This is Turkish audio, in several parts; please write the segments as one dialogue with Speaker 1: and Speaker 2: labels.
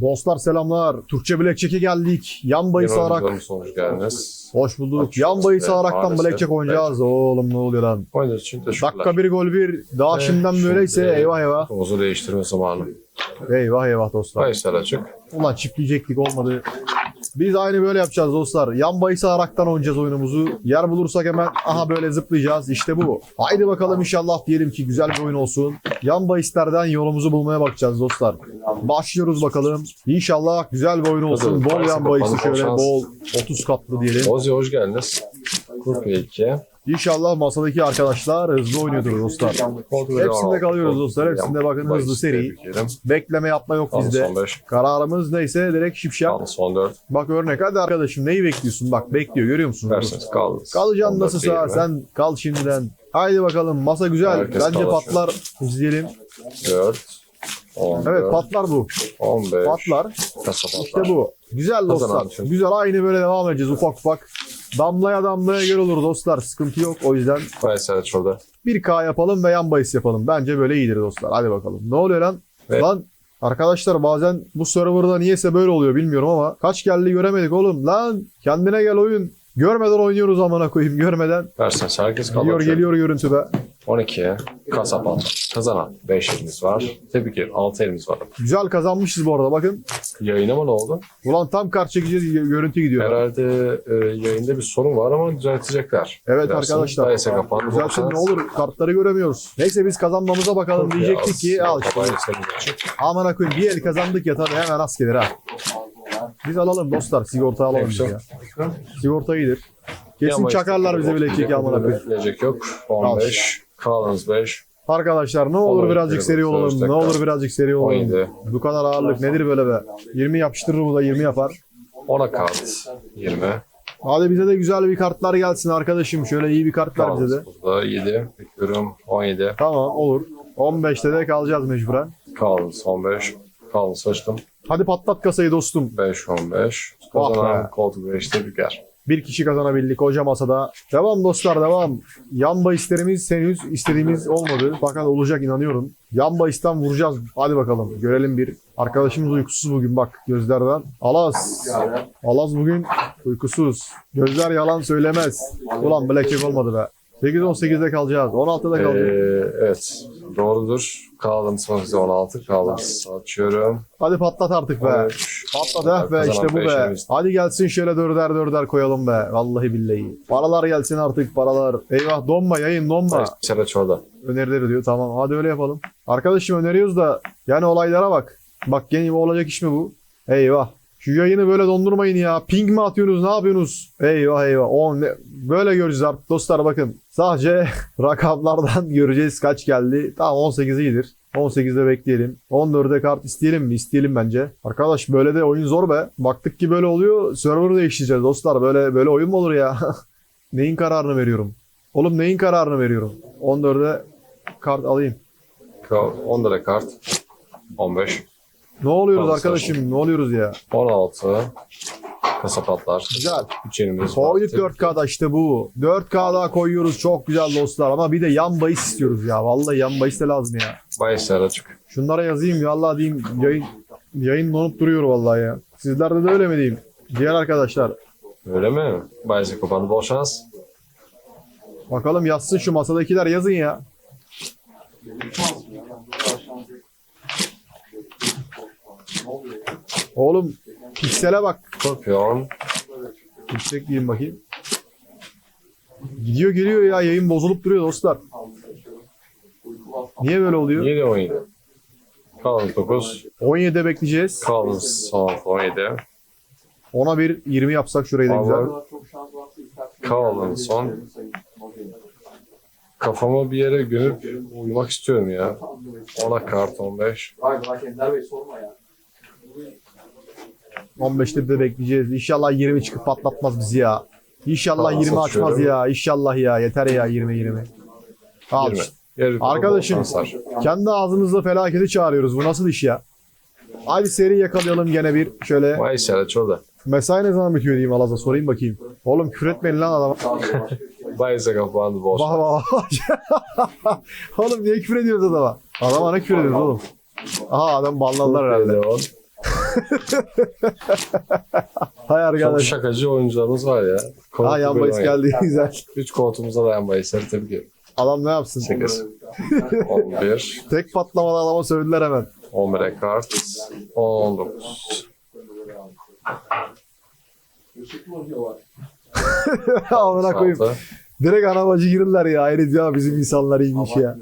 Speaker 1: Dostlar selamlar. Türkçe Blackjack'e geldik. Yan bayı sağarak.
Speaker 2: Hoş geldiniz.
Speaker 1: Hoş bulduk.
Speaker 2: Hoş
Speaker 1: Yan
Speaker 2: bulduk.
Speaker 1: bayı
Speaker 2: Evet,
Speaker 1: sağaraktan
Speaker 2: maalesef.
Speaker 1: Blackjack oynayacağız. Oğlum ne oluyor lan?
Speaker 2: Oynadığınız için teşekkürler.
Speaker 1: Dakika bir gol bir. Daha
Speaker 2: Evet,
Speaker 1: şimdiden
Speaker 2: şimdi
Speaker 1: böyleyse eyvah eyvah.
Speaker 2: Omuzu değiştirme zamanı.
Speaker 1: Eyvah eyvah dostlar.
Speaker 2: Bahisler açık.
Speaker 1: Ulan çiftleyecektik olmadı. Biz aynı böyle yapacağız dostlar. Yan bayı sağaraktan oynayacağız oyunumuzu. Yer bulursak hemen aha böyle zıplayacağız. İşte bu. Haydi bakalım inşallah diyelim ki güzel bir oyun olsun. Yan bahislerden yolumuzu bulmaya bakacağız dostlar. Başlıyoruz bakalım. İnşallah güzel bir oyun olsun.
Speaker 2: Hadi,
Speaker 1: Bol yan bahisi şöyle
Speaker 2: bol şans.
Speaker 1: bol 30 katlı diyelim.
Speaker 2: Ozi hoş geldiniz. Grup 2.
Speaker 1: İnşallah masadaki arkadaşlar hızlı oynuyordur dostlar. Hepsinde kalıyoruz dostlar. Hepsinde bakın hızlı seri. Bekleme yapma yok bizde.
Speaker 2: son 5.
Speaker 1: Kararımız neyse direkt şipşak.
Speaker 2: Son 4.
Speaker 1: Bak örnek hadi arkadaşım neyi bekliyorsun? Bak bekliyor görüyor musun?
Speaker 2: Verseniz kaldınız.
Speaker 1: Kalacaksın
Speaker 2: 14
Speaker 1: nasılsa sen kal şimdiden. Haydi bakalım masa güzel.
Speaker 2: Herkes
Speaker 1: Bence
Speaker 2: kalır
Speaker 1: patlar izleyelim.
Speaker 2: 4. 14.
Speaker 1: Evet patlar bu.
Speaker 2: 15.
Speaker 1: Patlar.
Speaker 2: Kasa patlar.
Speaker 1: İşte bu. Güzel dostlar. Güzel aynı böyle devam edeceğiz ufak ufak. Damlaya damlaya göl olur dostlar. Sıkıntı yok. O yüzden
Speaker 2: aç orada.
Speaker 1: 1K yapalım ve yan bahis yapalım. Bence böyle iyidir dostlar. Hadi bakalım. Ne oluyor lan?
Speaker 2: Ve-
Speaker 1: Lan arkadaşlar bazen bu serverda niyeyse böyle oluyor bilmiyorum ama kaç geldi göremedik oğlum. Lan kendine gel oyun. Görmeden oynuyoruz amına koyayım görmeden.
Speaker 2: Verseniz herkes kalır.
Speaker 1: Geliyor geliyor görüntü be.
Speaker 2: 12. Kasa patlar. Kazanan 5 elimiz var. Tebrik ederim. 6 elimiz var.
Speaker 1: Güzel kazanmışız bu arada bakın.
Speaker 2: Yayına mı ne oldu?
Speaker 1: Ulan tam kart çekeceğiz görüntü gidiyor.
Speaker 2: Herhalde e, yayında bir sorun var ama düzeltecekler.
Speaker 1: Evet
Speaker 2: Dersin,
Speaker 1: arkadaşlar.
Speaker 2: Bahise kapandı.
Speaker 1: Düzelsin ne olur kartları göremiyoruz. Neyse biz kazanmamıza bakalım diyecektik ki al işte. Aman koyayım bir el kazandık ya tabii hemen az gelir ha. Biz alalım dostlar sigorta alalım biz ya. Sigorta iyidir. Kesin çakarlar bize bile keki amına koyayım.
Speaker 2: Bilecek yok. 15. Collins 5.
Speaker 1: Arkadaşlar ne olur birazcık seri olalım. Ne olur birazcık seri olalım.
Speaker 2: 17.
Speaker 1: Bu kadar ağırlık nedir böyle be? 20 yapıştırır bu da 20 yapar.
Speaker 2: 10'a kart. 20.
Speaker 1: Hadi bize de güzel bir kartlar gelsin arkadaşım. Şöyle iyi bir kart ver bize de.
Speaker 2: Burada 7. Bekliyorum. 17.
Speaker 1: Tamam olur. 15'te de kalacağız mecburen.
Speaker 2: Collins 15. Collins açtım.
Speaker 1: Hadi patlat kasayı dostum.
Speaker 2: 5 15.
Speaker 1: Ah
Speaker 2: Kazanan
Speaker 1: be.
Speaker 2: koltuk 5'te büker.
Speaker 1: Bir kişi kazanabildik koca masada. Devam dostlar devam. Yan bahislerimiz henüz istediğimiz olmadı. Fakat olacak inanıyorum. Yan bahisten vuracağız. Hadi bakalım görelim bir. Arkadaşımız uykusuz bugün bak gözlerden. Alaz. Alaz bugün uykusuz. Gözler yalan söylemez. Ulan blackjack olmadı be. 8-18'de kalacağız. 16'da
Speaker 2: Ee,
Speaker 1: kalacağız.
Speaker 2: evet. Doğrudur. Collins 16. Collins açıyorum.
Speaker 1: Hadi patlat artık be.
Speaker 2: 13.
Speaker 1: Patlat eh be işte bu be. Hadi gelsin şöyle dörder dörder koyalım be. Vallahi billahi. Paralar gelsin artık paralar. Eyvah donma yayın donma.
Speaker 2: Çere orada.
Speaker 1: Önerileri diyor tamam hadi öyle yapalım. Arkadaşım öneriyoruz da yani olaylara bak. Bak gene olacak iş mi bu? Eyvah. Şu yayını böyle dondurmayın ya. Ping mi atıyorsunuz ne yapıyorsunuz? Eyvah eyvah. O ne? Böyle göreceğiz artık dostlar bakın. Sadece rakamlardan göreceğiz kaç geldi. Tamam 18 iyidir. 18'de bekleyelim. 14'e kart isteyelim mi? İsteyelim bence. Arkadaş böyle de oyun zor be. Baktık ki böyle oluyor. Server'ı değiştireceğiz dostlar. Böyle böyle oyun mu olur ya? neyin kararını veriyorum? Oğlum neyin kararını veriyorum? 14'e kart alayım.
Speaker 2: 10 lira kart. 15.
Speaker 1: Ne oluyoruz
Speaker 2: Tamam,
Speaker 1: arkadaşım? Ne oluyoruz ya?
Speaker 2: 16. Kasa patlar.
Speaker 1: Güzel.
Speaker 2: 3 elimiz var.
Speaker 1: Koyduk 4K'da işte bu. 4K daha koyuyoruz çok güzel dostlar ama bir de yan bahis istiyoruz ya. Vallahi yan bahis de lazım ya.
Speaker 2: Bahisler açık.
Speaker 1: Şunlara yazayım ya Allah diyeyim yayın, yayın donup duruyor vallahi ya. Sizlerde de öyle mi diyeyim? Diğer arkadaşlar.
Speaker 2: Öyle mi? Bahise kapandı. Bol şans.
Speaker 1: Bakalım yazsın şu masadakiler yazın ya. Oğlum piksele bak.
Speaker 2: Skorpion.
Speaker 1: Yüksek diyeyim bakayım. Gidiyor geliyor ya yayın bozulup duruyor dostlar. Niye böyle oluyor?
Speaker 2: 7 17. Collins 9.
Speaker 1: 17'de bekleyeceğiz.
Speaker 2: Collins 16 17.
Speaker 1: Ona bir 20 yapsak şurayı da güzel.
Speaker 2: Collins son. Kafama bir yere gömüp uyumak istiyorum ya. 10'a kart 15.
Speaker 3: Vay bak Ender Bey sorma ya.
Speaker 1: 15'te de bekleyeceğiz. İnşallah 20 çıkıp patlatmaz bizi ya. İnşallah
Speaker 2: Tamam,
Speaker 1: 20 açmaz ya. İnşallah ya. Yeter ya 20 20. Al
Speaker 2: 20.
Speaker 1: işte.
Speaker 2: Yarı
Speaker 1: Arkadaşım. Kendi ağzımızda felaketi çağırıyoruz. Bu nasıl iş ya? Hadi seri yakalayalım gene bir şöyle.
Speaker 2: Bahisler aç orada.
Speaker 1: Mesai ne zaman bitiyor diyeyim Alaz'a sorayım bakayım. Oğlum küfür etmeyin lan adama.
Speaker 2: Bahise kapandı. Bol şans.
Speaker 1: Vah vah. oğlum niye küfür ediyoruz adama? Adama ne küfür ediyoruz oğlum? Aha adam banladılar herhalde. Hay
Speaker 2: Çok
Speaker 1: arkadaş.
Speaker 2: şakacı oyuncularımız var ya. Koltuk
Speaker 1: Ha yan bahis
Speaker 2: oynuyor.
Speaker 1: geldi güzel.
Speaker 2: Üç koltuğumuza da yan bahisleri tebrik ederim.
Speaker 1: Adam ne yapsın?
Speaker 2: 8, 11,
Speaker 1: Tek patlamadan adama sövdüler hemen.
Speaker 2: 11'e kart, 19.
Speaker 1: Amına koyayım. Direkt ana bacı girirler ya. Hayret ya bizim insanlar iyiymiş ya.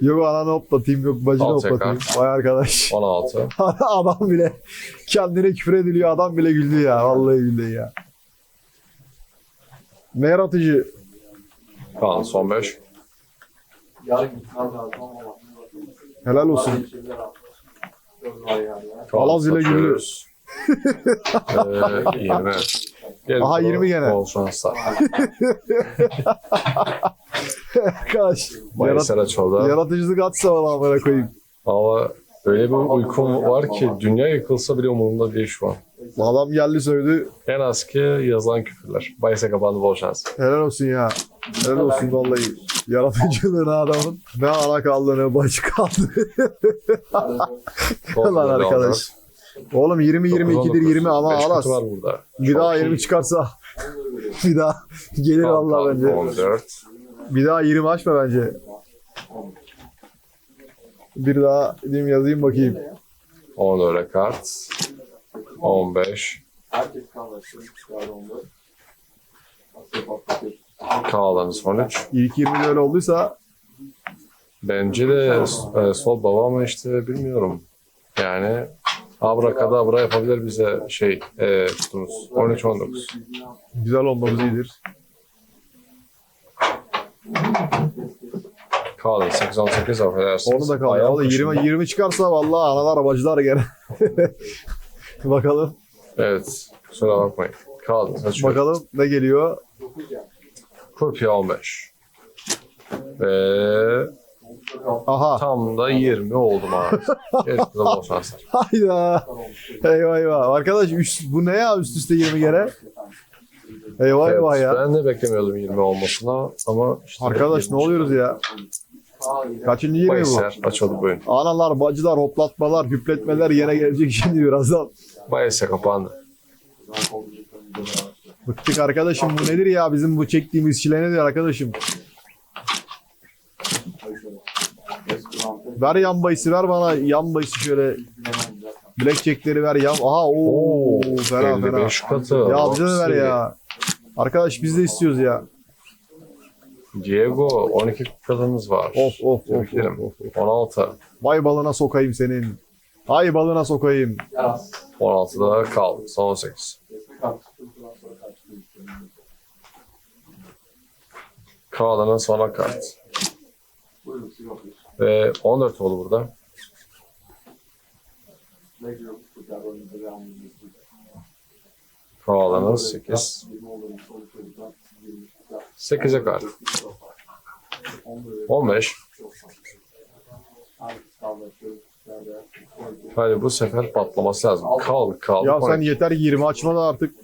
Speaker 1: Yok ananı hoplatayım yok bacını
Speaker 2: Al tekrar.
Speaker 1: hoplatayım. Vay arkadaş.
Speaker 2: 16,
Speaker 1: adam bile kendine küfür ediliyor. Adam bile güldü ya. Vallahi güldü ya. Ne yaratıcı.
Speaker 2: kalan son 5.
Speaker 1: Helal olsun. Alaz ile gülüyoruz.
Speaker 2: ee, 20. Gel
Speaker 1: Aha,
Speaker 2: sana
Speaker 1: 20 gene.
Speaker 2: Bol şanslar.
Speaker 1: Arkadaş. Yarat,
Speaker 2: Bahisler açıldı.
Speaker 1: yaratıcılık atsa bana amına koyayım.
Speaker 2: Ama öyle bir uykum var ki dünya yıkılsa bile umurumda değil şu an.
Speaker 1: Adam geldi sövdü.
Speaker 2: En az ki yazılan küfürler. Bahise kapandı bol şans.
Speaker 1: Helal olsun ya. Helal olsun vallahi. Yaratıcılığına adamın. Ne ana kaldı ne bacı kaldı. Lan arkadaş. Oğlum 20 22'dir 20 ama alas.
Speaker 2: kutu var burada.
Speaker 1: Bir daha
Speaker 2: Çok
Speaker 1: 20
Speaker 2: iyi.
Speaker 1: çıkarsa bir daha gelir
Speaker 2: kaldı.
Speaker 1: bence.
Speaker 2: 14.
Speaker 1: Bir daha 20 açma bence. Bir daha diyeyim yazayım bakayım.
Speaker 2: 14'e kart. 15.
Speaker 3: Herkes kalmasın. Çıkardı onu. Nasıl patlatıyor?
Speaker 2: Kalanı son 3.
Speaker 1: İlk 20 böyle olduysa
Speaker 2: Bence de e, sol baba ama işte bilmiyorum. Yani abra kadabra yapabilir bize şey e, kutumuz. 13-19.
Speaker 1: güzel olmamız iyidir.
Speaker 2: Kalan 8-18 affedersiniz.
Speaker 1: Onu da kaldı. O da 20
Speaker 2: kaşındı.
Speaker 1: 20 çıkarsa vallahi analar bacılar gene. Bakalım.
Speaker 2: Evet. Kusura bakmayın. Kaldı. Açıyorum.
Speaker 1: Bakalım ne geliyor.
Speaker 2: Kurpiye 15. Ve
Speaker 1: Aha.
Speaker 2: tam da 20 oldum abi. Gerçekten bol şanslar.
Speaker 1: Hayda. Eyvah eyvah. Arkadaş üst, bu ne ya üst üste 20 kere? Eyvah
Speaker 2: Evet,
Speaker 1: eyvah ya.
Speaker 2: Ben de beklemiyordum 20 olmasına ama işte
Speaker 1: Arkadaş ne
Speaker 2: 20
Speaker 1: oluyoruz ya? Kaçıncı 20 bu?
Speaker 2: Bahisler açıldı bu oyun.
Speaker 1: Analar, bacılar, hoplatmalar, hüpletmeler yine gelecek şimdi birazdan.
Speaker 2: Bahisler kapandı.
Speaker 1: Bıktık arkadaşım bu nedir ya bizim bu çektiğimiz çile nedir arkadaşım? Ver yan bahisi ver bana yan bahisi şöyle blackjackleri ver yan. Aha ooo
Speaker 2: Oo,
Speaker 1: fena fena.
Speaker 2: 55 katı.
Speaker 1: Ya bize de ver ya. Arkadaş biz de istiyoruz ya.
Speaker 2: Diego 12 katımız var.
Speaker 1: Of of of. Of, of.
Speaker 2: 16.
Speaker 1: Vay balına sokayım senin. Ay balına sokayım.
Speaker 2: 16'da kaldı. Son 18. Kalanın sona kart. Ve 14 oldu burada. Kalanın 8. 8'e kart. 15. Hadi bu sefer patlaması lazım. Kal kal.
Speaker 1: Ya sen yeter ki 20 açma da artık.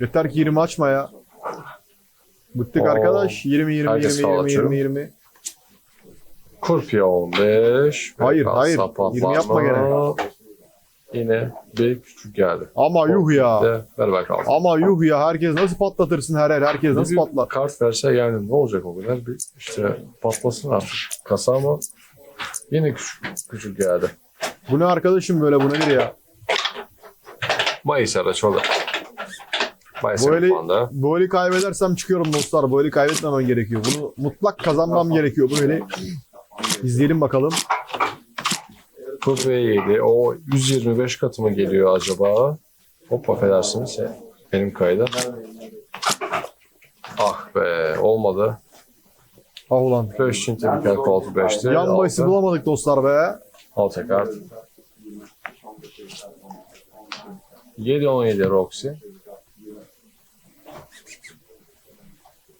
Speaker 1: Yeter ki 20 açma ya. Bıktık
Speaker 2: Oo.
Speaker 1: arkadaş. 20 20
Speaker 2: Herkes
Speaker 1: 20 20
Speaker 2: sağlatıyor.
Speaker 1: 20 20.
Speaker 2: Kurpiye 15.
Speaker 1: Hayır, hayır.
Speaker 2: Sapatlanma.
Speaker 1: 20 yapma gene.
Speaker 2: Yine bir küçük geldi.
Speaker 1: Ama yuh ya.
Speaker 2: De, ver bakalım.
Speaker 1: Ama yuh ya. Herkes nasıl patlatırsın her her. Herkes nasıl patlar?
Speaker 2: kart verse yani ne olacak o kadar? Bir işte patlasın artık kasa ama yine küçük, küçük geldi.
Speaker 1: Bu ne arkadaşım böyle bu nedir ya?
Speaker 2: Mayıs araç oldu. Mayıs
Speaker 1: Böyle-
Speaker 2: kapandı.
Speaker 1: Bu eli kaybedersem çıkıyorum dostlar. Bu eli kaybetmemem gerekiyor. Bunu mutlak kazanmam gerekiyor bu eli. İzleyelim bakalım.
Speaker 2: Kurpiye 7. O 125 katı mı geliyor acaba? Hop affedersiniz. Benim kaydı. Ah be olmadı.
Speaker 1: Ah ulan.
Speaker 2: Flash için tebrikler koltu 5'ti.
Speaker 1: Yan bahisi bulamadık dostlar be.
Speaker 2: Al tekrar. 7-17 Roxy.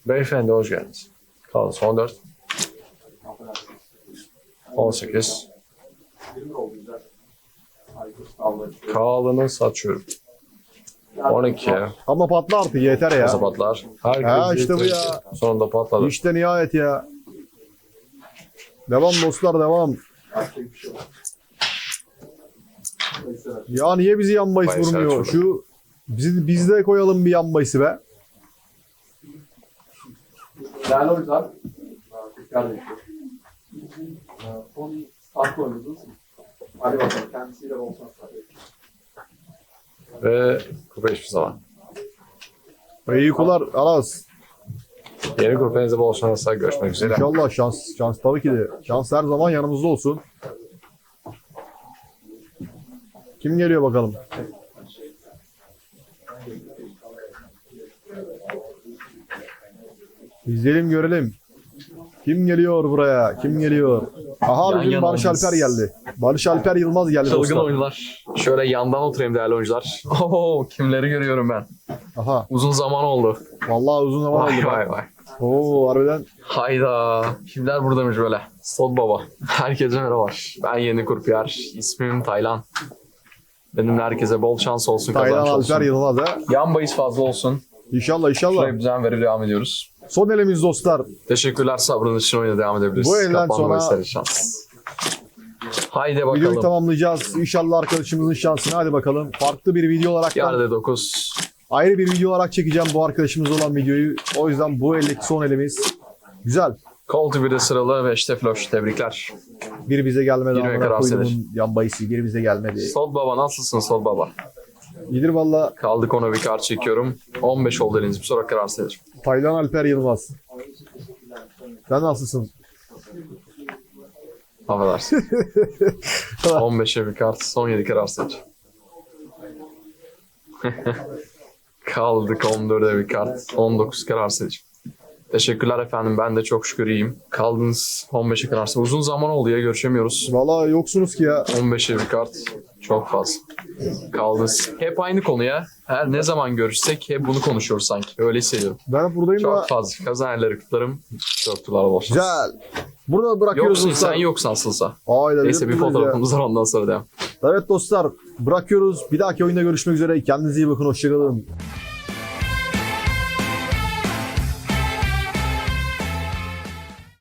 Speaker 2: Beyefendi hoş geldiniz. Kaldı son 4. 18. Kalını saçıyorum. 12.
Speaker 1: Ama patla artık yeter ya.
Speaker 2: Kasa patlar. Herkes
Speaker 1: Ha, işte bu ya.
Speaker 2: Sonunda patladı.
Speaker 1: İşte nihayet ya. Devam dostlar devam. Ya niye bizi yan bahis
Speaker 2: Bayis
Speaker 1: vurmuyor? Şu bizi biz de koyalım bir yan bahisi be.
Speaker 3: Değerli oyuncular, tekrar ediyorum. Son start oyunumuz. Hadi bakalım kendisiyle bol şanslar.
Speaker 2: Ve kupa hiçbir zaman.
Speaker 1: İyi kular Aras.
Speaker 2: Yeni kupanızda bol şanslar. Görüşmek üzere.
Speaker 1: İnşallah şans şans tabii ki de. Şans her zaman yanımızda olsun. Kim geliyor bakalım? İzleyelim görelim. Kim geliyor buraya? Kim geliyor? Aha
Speaker 4: Yan
Speaker 1: bizim Barış. Alper geldi. Barış Alper Yılmaz geldi
Speaker 4: Çılgın
Speaker 1: dostlar.
Speaker 4: oyuncular. Şöyle yandan oturayım değerli oyuncular. Oo kimleri görüyorum ben.
Speaker 1: Aha.
Speaker 4: Uzun zaman oldu.
Speaker 1: Vallahi uzun zaman
Speaker 4: Vay
Speaker 1: oldu.
Speaker 4: vay vay.
Speaker 1: Oo harbiden.
Speaker 4: Hayda. Kimler buradaymış böyle? Sod Baba. Herkese merhaba. Ben Yeni Kurpiyer. İsmim Taylan. Benimle herkese bol şans olsun,
Speaker 1: Taylan
Speaker 4: kazanç
Speaker 1: Alper
Speaker 4: olsun.
Speaker 1: Yılmaz ha.
Speaker 4: Yan bahis fazla olsun.
Speaker 1: İnşallah inşallah.
Speaker 4: Şuraya bir düzen verip devam ediyoruz.
Speaker 1: Son elimiz dostlar.
Speaker 4: Teşekkürler sabrınız için oyuna devam edebiliriz.
Speaker 1: Bu elden
Speaker 4: Kapanma
Speaker 1: sonra-
Speaker 4: bahisleri şans. Haydi
Speaker 1: Videoyu
Speaker 4: bakalım.
Speaker 1: tamamlayacağız. İnşallah arkadaşımızın şansını. Hadi bakalım. Farklı bir video olarak
Speaker 4: Yerde 9.
Speaker 1: ayrı bir video olarak çekeceğim bu arkadaşımız olan videoyu. O yüzden bu eldeki son elimiz. Güzel.
Speaker 4: Colt 1'de sıralı ve işte Floş. Tebrikler.
Speaker 1: Bir bize gelmedi. Amına
Speaker 4: karar
Speaker 1: koyduğumun yan bayisi. Bir bize gelmedi.
Speaker 4: Sol Baba nasılsın Sol Baba?
Speaker 1: İyidir valla.
Speaker 4: Kaldık ona bir kart çekiyorum. 15 oldu eliniz. Bir sonra karar seçelim.
Speaker 1: Taylan Alper Yılmaz. Sen nasılsın?
Speaker 4: Affedersin. 15'e bir kart. Son 7 karar seç. Kaldık 14'e bir kart. 19 karar seç. Teşekkürler efendim. Ben de çok şükür iyiyim. Kaldınız 15'e karar seç. Uzun zaman oldu ya görüşemiyoruz.
Speaker 1: Valla yoksunuz ki ya.
Speaker 4: 15'e bir kart. Çok fazla. Kaldınız. Hep aynı konu ya. Her ne zaman görüşsek hep bunu konuşuyoruz sanki. Öyle hissediyorum.
Speaker 1: Ben buradayım da.
Speaker 4: Çok fazla. Kazanelleri kutlarım. Dörtüler boş.
Speaker 1: Güzel. Burada bırakıyoruz
Speaker 4: Yoksun
Speaker 1: dostlar.
Speaker 4: sen yoksan nasılsa.
Speaker 1: Aynen.
Speaker 4: Neyse bir fotoğrafımız var ondan sonra devam.
Speaker 1: Evet dostlar bırakıyoruz. Bir dahaki oyunda görüşmek üzere. Kendinize iyi bakın. Hoşçakalın.